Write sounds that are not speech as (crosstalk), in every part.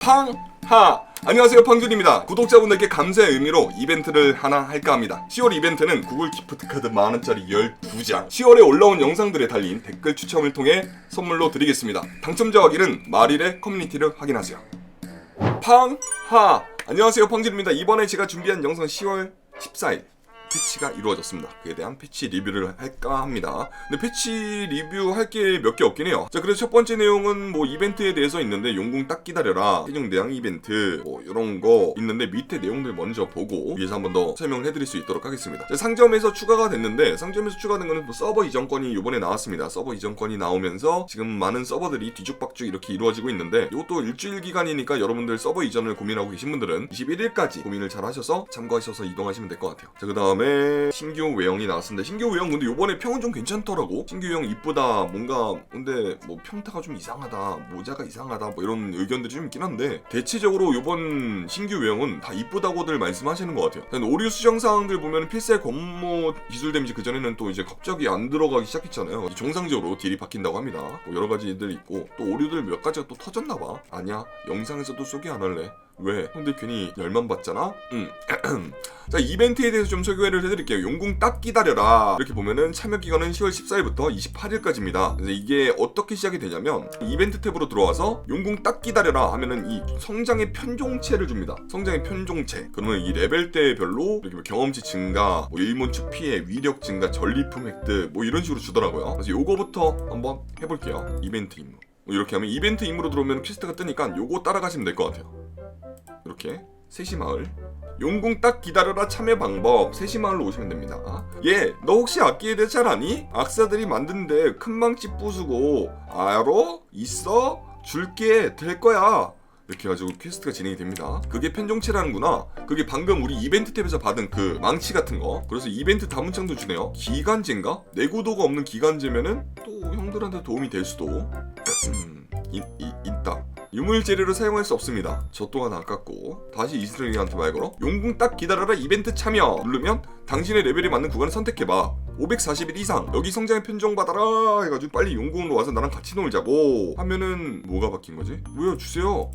팡하! 안녕하세요 팡준입니다. 구독자분들께 감사의 의미로 이벤트를 하나 할까 합니다. 10월 이벤트는 구글 기프트 카드 만원짜리 12장 10월에 올라온 영상들에 달린 댓글 추첨을 통해 선물로 드리겠습니다. 당첨자 확인은 말일의 커뮤니티를 확인하세요. 팡하! 안녕하세요 팡준입니다. 이번에 제가 준비한 영상 10월 14일 패치가 이루어졌습니다. 그에 대한 패치 리뷰를 할까 합니다. 근데 패치 리뷰 할 게 몇 개 없긴 해요. 자, 그래서 첫 번째 내용은 뭐 이벤트에 대해서 있는데 용궁 딱 기다려라. 세종 대왕 이벤트 뭐 이런 거 있는데 밑에 내용들 먼저 보고 위에서 한번 더 설명을 해드릴 수 있도록 하겠습니다. 자, 상점에서 추가가 됐는데 상점에서 추가된 거는 뭐 서버 이전권이 이번에 나왔습니다. 서버 이전권이 나오면서 지금 많은 서버들이 뒤죽박죽 이렇게 이루어지고 있는데 이것도 일주일 기간이니까 여러분들 서버 이전을 고민하고 계신 분들은 21일까지 고민을 잘 하셔서 참고하셔서 이동하시면 될 것 같아요. 자, 그 다음에 신규 외형이 나왔습니다. 신규 외형 근데 요번에 평은 좀 괜찮더라고. 신규 외형 이쁘다. 뭔가 근데 뭐 평타가 좀 이상하다. 모자가 이상하다. 뭐 이런 의견들이 좀 있긴 한데 대체적으로 요번 신규 외형은 다 이쁘다고들 말씀하시는 것 같아요. 오류 수정 사항들 보면 필살 권모 기술 데미지 그 전에는 또 이제 갑자기 안 들어가기 시작했잖아요. 정상적으로 딜이 바뀐다고 합니다. 뭐 여러 가지들 있고 또 오류들 몇 가지가 또 터졌나 봐. 아니야 영상에서도 소개 안 할래. 왜? 근데 괜히 열만 받잖아? 응. (clears throat) 자, 이벤트에 대해서 좀 소개를 해드릴게요. 용궁 딱 기다려라. 이렇게 보면은 참여 기간은 10월 14일부터 28일까지입니다. 그래서 이게 어떻게 시작이 되냐면 이벤트 탭으로 들어와서 용궁 딱 기다려라 하면은 이 성장의 편종체를 줍니다. 성장의 편종체. 그러면 이 레벨대별로 이렇게 뭐 경험치 증가, 뭐 일몬축 피해, 위력 증가, 전리품 획득 뭐 이런 식으로 주더라고요. 그래서 요거부터 한번 해볼게요. 이벤트 임무. 뭐 이렇게 하면 이벤트 임무로 들어오면 퀘스트가 뜨니까 요거 따라가시면 될 것 같아요. 이렇게 세시마을 용궁 딱 기다려라 참여 방법 세시마을로 오시면 됩니다 예, 너 혹시 악기에 대해 잘 아니? 악사들이 만드는데 큰 망치 부수고 알아? 있어? 줄게 될 거야 이렇게 해가지고 퀘스트가 진행이 됩니다. 그게 편종체라는구나. 그게 방금 우리 이벤트 탭에서 받은 그 망치 같은 거. 그래서 이벤트 다문창도 주네요. 기간제인가? 내구도가 없는 기간제면은 또 형들한테 도움이 될 수도. 음, 이, 이, 있다. 유물 재료로 사용할 수 없습니다. 저 또한 아깝고. 다시 이스트링한테 말 걸어? 용궁 딱 기다려라 이벤트 참여! 누르면 당신의 레벨에 맞는 구간을 선택해봐. 540일 이상. 여기 성장의 편정 받아라! 해가지고 빨리 용궁으로 와서 나랑 같이 놀자고. 하면은 뭐가 바뀐 거지? 뭐야 주세요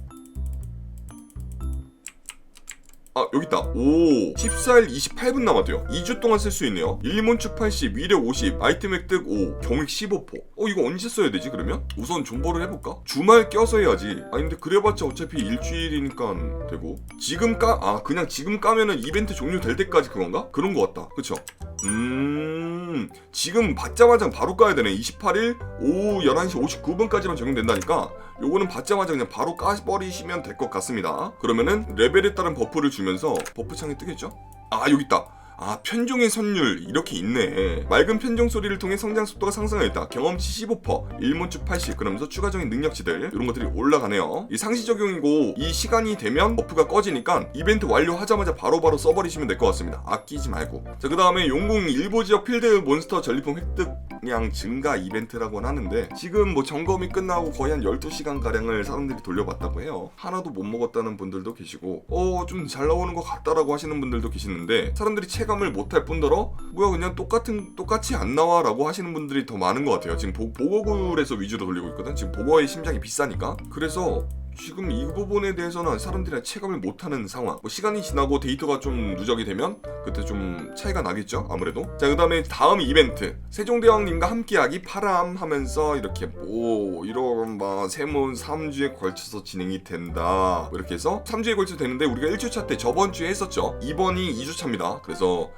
아 여기 있다 오 14일 28분 남았대요 2주 동안 쓸 수 있네요 일몬축 80 위력 50 아이템 획득 5 경획 15포 어 이거 언제 써야 되지 그러면? 우선 존버를 해볼까? 주말 껴서 해야지 아니 근데 그래봤자 어차피 일주일이니까 되고 지금 까? 아 그냥 지금 까면은 이벤트 종료될 때까지 그건가? 그런 거 같다 그쵸? 음 지금 받자마자 바로 까야 되네. 28일 오후 11시 59분까지만 적용된다니까 요거는 받자마자 그냥 바로 까버리시면 될 것 같습니다. 그러면은 레벨에 따른 버프를 주면서 버프 창이 뜨겠죠? 아 여기 있다 아 편종의 선율 이렇게 있네. 맑은 편종 소리를 통해 성장 속도가 상승하였다. 경험치 15% 일몬축 80 그러면서 추가적인 능력치들 이런 것들이 올라가네요. 이 상시 적용이고 이 시간이 되면 버프가 꺼지니까 이벤트 완료하자마자 바로바로 써버리시면 될 것 같습니다. 아끼지 말고. 자 그 다음에 용궁 일부 지역 필드 몬스터 전리품 획득량 증가 이벤트라고는 하는데 지금 뭐 점검이 끝나고 거의 한 12시간 가량을 사람들이 돌려봤다고 해요. 하나도 못 먹었다는 분들도 계시고 어 좀 잘 나오는 것 같다라고 하시는 분들도 계시는데 사람들이 체감을 못할 뿐더러 뭐야 그냥 똑같은 똑같이 안 나와라고 하시는 분들이 더 많은 것 같아요. 지금 보, 보거굴에서 위주로 돌리고 있거든. 지금 보거의 심장이 비싸니까. 그래서 지금 이 부분에 대해서는 사람들이 체감을 못하는 상황. 뭐 시간이 지나고 데이터가 좀 누적이 되면 그때 좀 차이가 나겠죠. 아무래도. 자 그다음에 다음 이벤트 세종대왕님과 함께하기 파람 하면서 이렇게 뭐 이런 막 세문 3주에 걸쳐서 진행이 된다. 뭐 이렇게 해서 3주에 걸쳐 서 되는데 우리가 1주차 때 저번 주에 했었죠. 이번이 2주차입니다. 그래서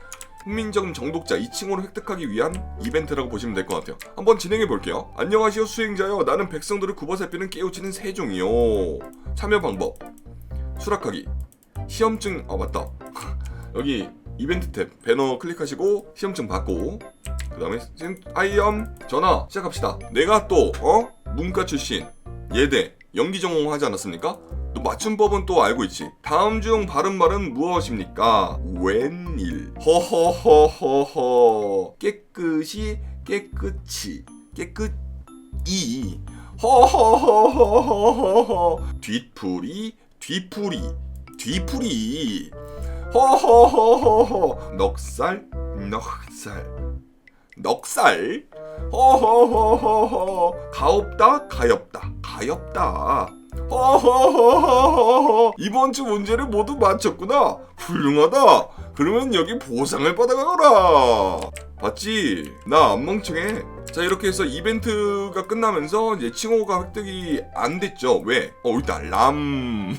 훈민정음 정독자 2층으로 획득하기 위한 이벤트라고 보시면 될 것 같아요. 한번 진행해 볼게요. 안녕하시오 수행자요. 나는 백성들을 굽어살피는 깨우치는 세종이요. 참여 방법. 수락하기. 시험증 아 맞다. (laughs) 여기 이벤트 탭 배너 클릭하시고 시험증 받고 그 다음에 아이엄 전화 시작합시다. 내가 또 어? 문과 출신 예대 연기 전공 하지 않았습니까? 또 맞춤법은 또 알고 있지. 다음 중 바른 말은 무엇입니까? 웬일. 허허허허허. 깨끗이 깨끗이 깨끗이. 허허허허허허. 뒷풀이 뒤풀이 뒤풀이. 허허허허허. 넉살 넉살. 넉살. 허허허허허. 가없다 가엽다 가엽다. 허허허허허. 이번 주 문제를 모두 맞췄구나. 훌륭하다. 그러면 여기 보상을 받아가거라. 봤지? 나 안 멍청해. 자 이렇게 해서 이벤트가 끝나면서 이제 칭호가 획득이 안 됐죠. 왜? 어 일단 람람.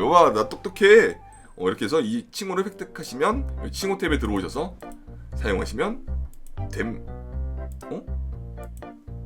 여봐. (laughs) 나 똑똑해. 어 이렇게 해서 이 칭호를 획득하시면 칭호 탭에 들어오셔서 사용하시면 됨. 어?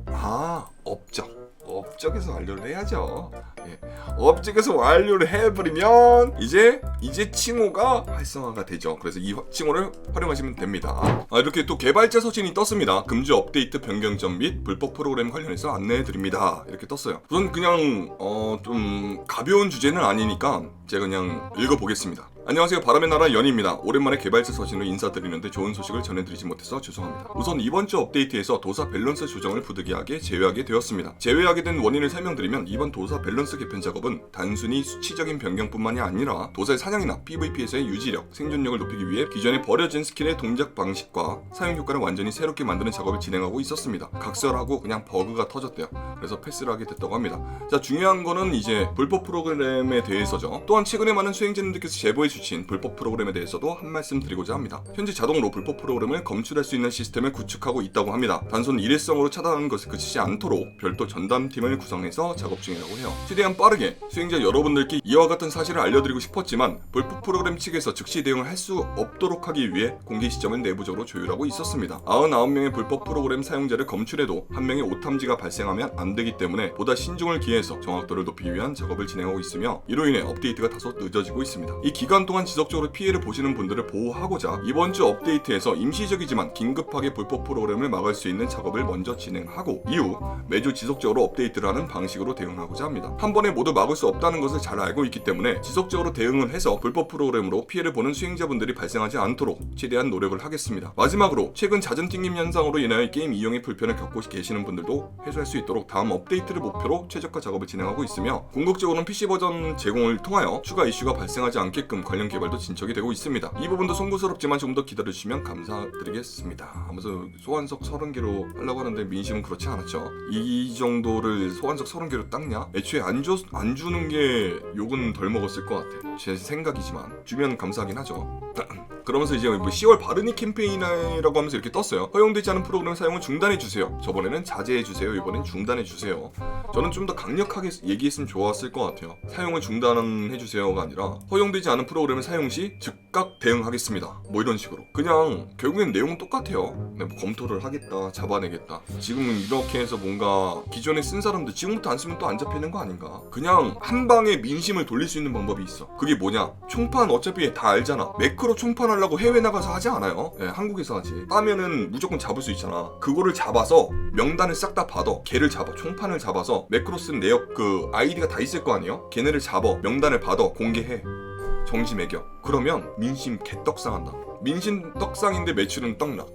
아 업적 업적에서 완료를 해야죠. 예. 업적에서 완료를 해버리면 이제 이제 칭호가 활성화가 되죠. 그래서 이 화- 칭호를 활용하시면 됩니다. 아, 이렇게 또 개발자 서신이 떴습니다. 금지 업데이트 변경 점 및 불법 프로그램 관련해서 안내해 드립니다. 이렇게 떴어요. 우선 그냥 어, 좀 가벼운 주제는 아니니까 제가 그냥 읽어보겠습니다. 안녕하세요. 바람의 나라 연입니다. 오랜만에 개발자 서신으로 인사드리는데 좋은 소식을 전해드리지 못해서 죄송합니다. 우선 이번 주 업데이트에서 도사 밸런스 조정을 부득이하게 제외하게 되었습니다. 제외하게 된 원인을 설명드리면 이번 도사 밸런스 개편 작업은 단순히 수치적인 변경뿐만이 아니라 도사의 사냥이나 PVP에서의 유지력, 생존력을 높이기 위해 기존에 버려진 스킬의 동작 방식과 사용 효과를 완전히 새롭게 만드는 작업을 진행하고 있었습니다. 각설하고 그냥 버그가 터졌대요. 그래서 패스를 하게 됐다고 합니다. 자 중요한 거는 이제 불법 프로그램에 대해서죠. 또한 최근에 많은 수행자님들께서 제보해 주신 불법 프로그램에 대해서도 한 말씀 드리고자 합니다. 현재 자동으로 불법 프로그램을 검출할 수 있는 시스템을 구축하고 있다고 합니다. 단순 일회성으로 차단하는 것에 그치지 않도록 별도 전담팀을 구성해서 작업 중이라고 해요. 최대한 빠르게 수행자 여러분들께 이와 같은 사실을 알려드리고 싶었지만 불법 프로그램 측에서 즉시 대응을 할 수 없도록 하기 위해 공개 시점을 내부적으로 조율하고 있었습니다. 99명의 불법 프로그램 사용자를 검출해도 한 명의 오탐지가 발생하면 안 되기 때문에 보다 신중을 기해서 정확도를 높이기 위한 작업을 진행하고 있으며 이로 인해 업데이트가 다소 늦어지고 있습니다. 이 기간 동안 지속적으로 피해를 보시는 분들을 보호하고자 이번 주 업데이트에서 임시적이지만 긴급하게 불법 프로그램을 막을 수 있는 작업을 먼저 진행하고 이후 매주 지속적으로 업데이트를 하는 방식으로 대응하고자 합니다. 한 번에 모두 막을 수 없다는 것을 잘 알고 있기 때문에 지속적으로 대응을 해서 불법 프로그램으로 피해를 보는 수행자분들이 발생하지 않도록 최대한 노력을 하겠습니다. 마지막으로 최근 잦은 튕김 현상으로 인하여 게임 이용에 불편을 겪고 계시는 분들도 해소할 수 있도록 다음 업데이트를 목표로 최적화 작업을 진행하고 있으며 궁극적으로는 PC 버전 제공을 통하여 추가 이슈가 발생하지 않게끔 관련 개발도 진척이 되고 있습니다. 이 부분도 송구스럽지만 좀 더 기다려주시면 감사드리겠습니다. 아무튼 소환석 30개로 하려고 하는데 민심은 그렇지 않았죠. 이 정도를 소환석 30개로 닦냐? 애초에 안, 줘, 안 주는 게 욕은 덜 먹었을 것 같아. 제 생각이지만 주면 감사하긴 하죠. (clears throat) 그러면서 이제 뭐 10월 바르니 캠페인이라고 하면서 이렇게 떴어요. 허용되지 않은 프로그램 사용을 중단해 주세요. 저번에는 자제해 주세요. 이번엔 중단해 주세요. 저는 좀 더 강력하게 얘기했으면 좋았을 것 같아요. 사용을 중단해 주세요가 아니라 허용되지 않은 프로그램을 사용 시 즉각 대응하겠습니다. 뭐 이런 식으로. 그냥 결국엔 내용은 똑같아요. 네, 뭐 검토를 하겠다, 잡아내겠다. 지금은 이렇게 해서 뭔가 기존에 쓴 사람들 지금부터 안 쓰면 또 안 잡히는 거 아닌가? 그냥 한 방에 민심을 돌릴 수 있는 방법이 있어. 그게 뭐냐? 총판 어차피 다 알잖아. 매크로 총판 하려고 해외 나가서 하지 않아요. 네, 한국에서 하지. 따면은 무조건 잡을 수 있잖아. 그거를 잡아서 명단을 싹 다 받아. 걔를 잡아. 총판을 잡아서 매크로 쓴 내역 그 아이디가 다 있을 거 아니에요? 걔네를 잡아. 명단을 받아. 공개해. 정지 매겨. 그러면 민심 개떡상한다. 민심 떡상인데 매출은 떡락.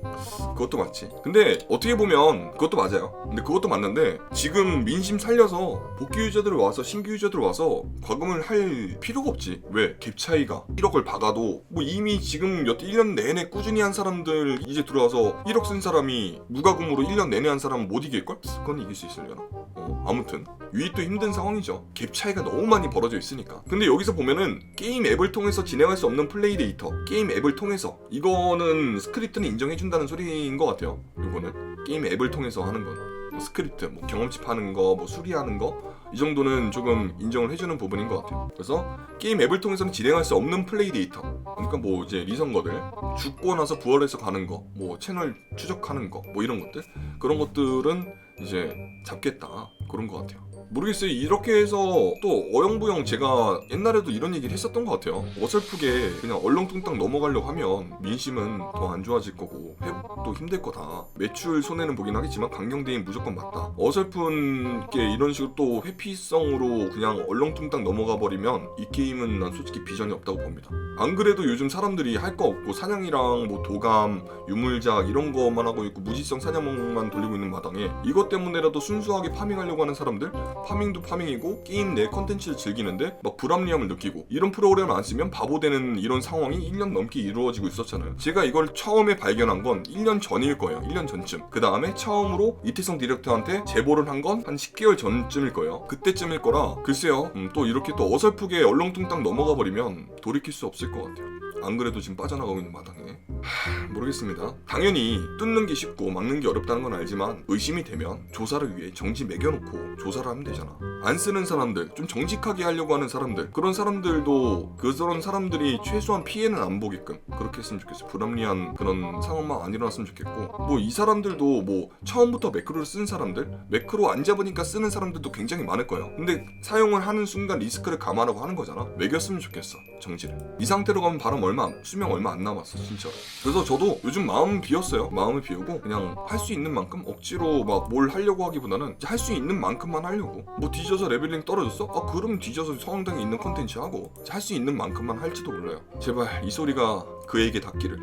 그것도 맞지. 근데 어떻게 보면 그것도 맞아요. 근데 그것도 맞는데 지금 민심 살려서 복귀 유저들 와서 신규 유저들 와서 과금을 할 필요가 없지. 왜? 갭 차이가 1억을 박아도 뭐 이미 지금 몇 1년 내내 꾸준히 한 사람들 이제 들어와서 1억 쓴 사람이 무과금으로 1년 내내 한 사람은 못 이길걸? 그건 이길 수 있으려나? 어, 아무튼 유입도 힘든 상황이죠. 갭 차이가 너무 많이 벌어져 있으니까. 근데 여기서 보면은 게임 앱을 통해서 진행할 수 없는 플레이 데이터, 게임 앱을 통해서 이거는 스크립트는 인정해준다는 소리인 것 같아요. 이거는 게임 앱을 통해서 하는 건. 뭐 스크립트, 뭐 경험치 파는 거, 뭐 수리하는 거, 이 정도는 조금 인정을 해주는 부분인 것 같아요. 그래서 게임 앱을 통해서는 진행할 수 없는 플레이 데이터. 그러니까 뭐 이제 리선거들 죽고 나서 부활해서 가는 거, 뭐 채널 추적하는 거, 뭐 이런 것들 그런 것들은 이제 잡겠다 그런 것 같아요. 모르겠어요. 이렇게 해서 또 어영부영 제가 옛날에도 이런 얘기를 했었던 것 같아요. 어설프게 그냥 얼렁뚱땅 넘어가려고 하면 민심은 더 안 좋아질 거고 회복도 힘들 거다. 매출 손해는 보긴 하겠지만 강경대인 무조건 맞다. 어설픈 게 이런 식으로 또 회피성으로 그냥 얼렁뚱땅 넘어가 버리면 이 게임은 난 솔직히 비전이 없다고 봅니다. 안 그래도 요즘 사람들이 할 거 없고 사냥이랑 뭐 도감, 유물작 이런 거만 하고 있고 무지성 사냥만 돌리고 있는 마당에 이것 때문에라도 순수하게 파밍하려고 하는 사람들 파밍도 파밍이고 게임 내 컨텐츠를 즐기는데 막 불합리함을 느끼고 이런 프로그램 안 쓰면 바보 되는 이런 상황이 1년 넘게 이루어지고 있었잖아요. 제가 이걸 처음에 발견한 건 1년 전일 거예요. 1년 전쯤. 그 다음에 처음으로 이태성 디렉터한테 제보를 한 건 한 10개월 전쯤일 거예요. 그때쯤일 거라 글쎄요. 음, 또 이렇게 또 어설프게 얼렁뚱땅 넘어가 버리면 돌이킬 수 없을 것 같아요. 안 그래도 지금 빠져나가고 있는 마당에 하, 모르겠습니다. 당연히 뚫는 게 쉽고 막는 게 어렵다는 건 알지만 의심이 되면 조사를 위해 정지 매겨놓고 조사를 하면 되잖아. 안 쓰는 사람들, 좀 정직하게 하려고 하는 사람들, 그런 사람들도 그런 사람들이 최소한 피해는 안 보게끔 그렇게 했으면 좋겠어. 불합리한 그런 상황만 안 일어났으면 좋겠고 뭐 이 사람들도 뭐 처음부터 매크로를 쓴 사람들, 매크로 안 잡으니까 쓰는 사람들도 굉장히 많을 거예요. 근데 사용을 하는 순간 리스크를 감안하고 하는 거잖아. 매겼으면 좋겠어. 정지를. 이 상태로 가면 바람 얼마 안- 수명 얼마 안 남았어 진짜. 그래서 저도 요즘 마음 비웠어요. 마음을 비우고 그냥 할 수 있는 만큼 억지로 막 뭘 하려고 하기보다는 할 수 있는 만큼만 하려고. 뭐 뒤져서 레벨링 떨어졌어? 아 그럼 뒤져서 성당에 있는 콘텐츠 하고 할 수 있는 만큼만 할지도 몰라요. 제발 이 소리가 그에게 닿기를.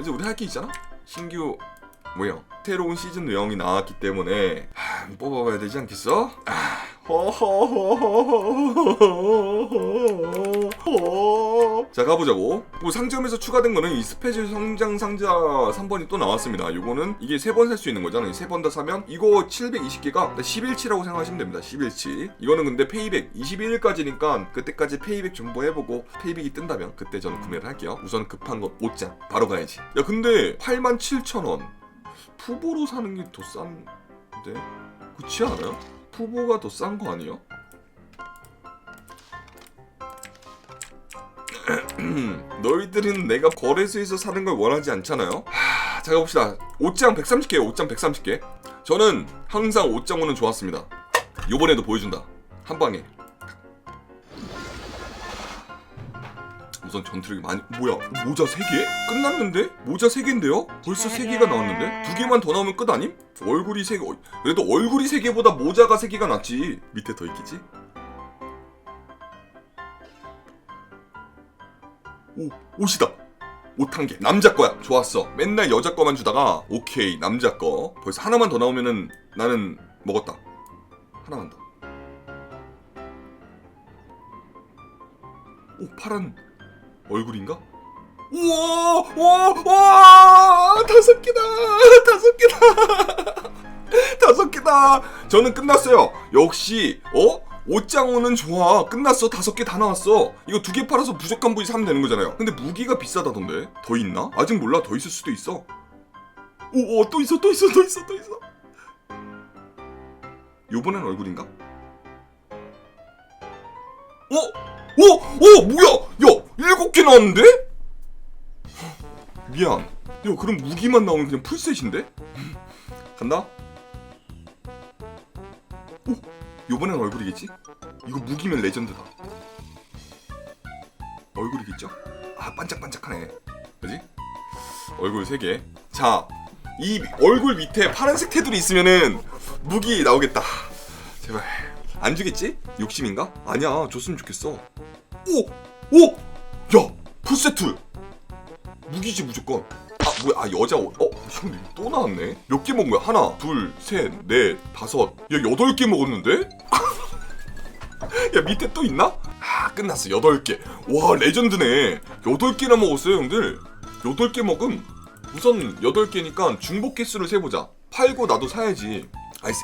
이제 우리 할 게 있잖아. 신규 뭐야 새로운 시즌 내용이 나왔기 때문에 하, 뽑아봐야 되지 않겠어? 아, 자 가보자고. 뭐 상점에서 추가된 거는 이 스페셜 성장 상자 3번이 또 나왔습니다. 이거는 이게 3번 살 수 있는 거잖아요. 3번 다 사면 이거 720개가 11치라고 생각하시면 됩니다. 11치. 이거는 근데 페이백 21일까지니까 그때까지 페이백 정보해보고 페이백이 뜬다면 그때 저는 구매를 할게요. 우선 급한 건 5장 바로 가야지. 야 근데 87,000원. 푸보로 사는 게 더 싼데? 그렇지 않아요? 푸보가 더 싼 거 아니에요? (clears throat) 너희들은 내가 거래소에서 사는 걸 원하지 않잖아요? 하, 자 가봅시다. 옷장 130개요 옷장 130개. 저는 항상 옷장 오는 좋았습니다. 요번에도 보여준다. 한 방에 우선 전투력이 많이 뭐야 모자 3개? 끝났는데? 모자 3개인데요? 벌써 3개가 나왔는데? 두 개만 더 나오면 끝 아님? 얼굴이 3개 어, 그래도 얼굴이 3개보다 모자가 3개가 낫지 밑에 더 있겠지? 오 옷이다 옷 한 개 남자 거야 좋았어 맨날 여자 거만 주다가 오케이 남자 거 벌써 하나만 더 나오면은 나는 먹었다 하나만 더 오, 파란 얼굴인가? 우와, 와, 와, 다섯 개다, 다섯 개다, (laughs) 다섯 개다. 저는 끝났어요. 역시, 어? 옷장호는 좋아. 끝났어. 다섯 개 다 나왔어. 이거 두 개 팔아서 부족한 부위 사면 되는 거잖아요. 근데 무기가 비싸다던데. 더 있나? 아직 몰라. 더 있을 수도 있어. 오, 오, 또 있어, 또 있어, 또 있어, 또 있어. 요번엔 얼굴인가? 어? 오! 오! 뭐야! 야! 나왔는데? 미안. 야, 그럼 무기만 나오면 그냥 풀셋인데? 간다? 오! 요번엔 얼굴이겠지? 이거 무기면 레전드다. 얼굴이겠죠? 아, 반짝반짝하네. 그지? 얼굴 세 개. 자, 이 얼굴 밑에 파란색 테두리 있으면은 무기 나오겠다. 제발. 안 주겠지? 욕심인가? 아니야, 줬으면 좋겠어. 오! 오! 야! 풀세트! 무기지 무조건. 아 뭐야 아 여자 옷. 어? 형님 또 나왔네. 몇 개 먹은 거야? 하나, 둘, 셋, 넷, 다섯. 야 여덟 개 먹었는데? (laughs) 야 밑에 또 있나? 아 끝났어 여덟 개. 와 레전드네. 여덟 개나 먹었어요 형들. 여덟 개 먹음. 우선 여덟 개니까 중복 개수를 세보자. 팔고 나도 사야지. 아이씨.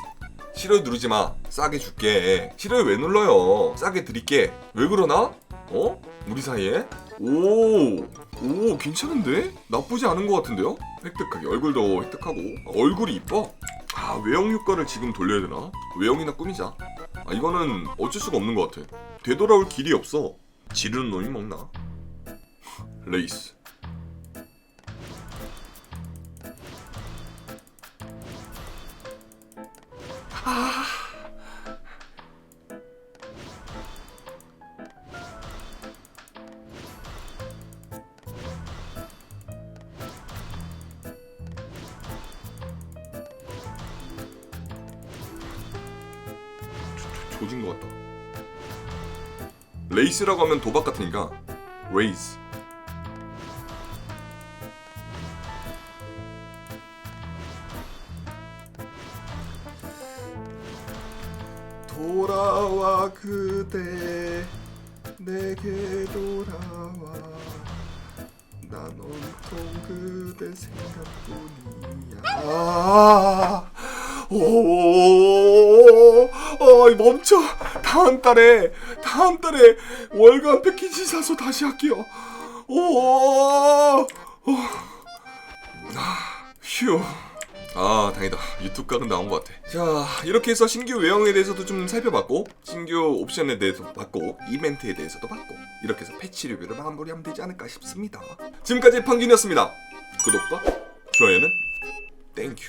싫어요 누르지 마. 싸게 줄게. 싫어요 왜 눌러요? 싸게 드릴게. 왜 그러나? 어? 우리 사이에? 오, 오, 괜찮은데? 나쁘지 않은 것 같은데요? 획득하기. 얼굴도 획득하고. 아, 얼굴이 이뻐? 아, 외형 효과를 지금 돌려야 되나? 외형이나 꾸미자. 아, 이거는 어쩔 수가 없는 것 같아. 되돌아올 길이 없어. 지르는 놈이 먹나? (laughs) 레이스. 조진 것 같다. 레이스라고 하면 도박 같으니까 레이스. 돌아와 그대 내게 돌아와 난 온통 그대 생각뿐이야 아~ 오오오 아이 멈춰. 다음 달에 다음 달에 월간 패키지 사서 다시 할게요. 오아휴아 어. 아, 다행이다. 유튜브 깔은 나온 것 같아. 자 이렇게 해서 신규 외형에 대해서도 좀 살펴봤고 신규 옵션에 대해서도 봤고 이벤트에 대해서도 봤고 이렇게 해서 패치 리뷰를 마무리하면 되지 않을까 싶습니다. 지금까지 펑균이었습니다. 구독과 좋아요는 땡큐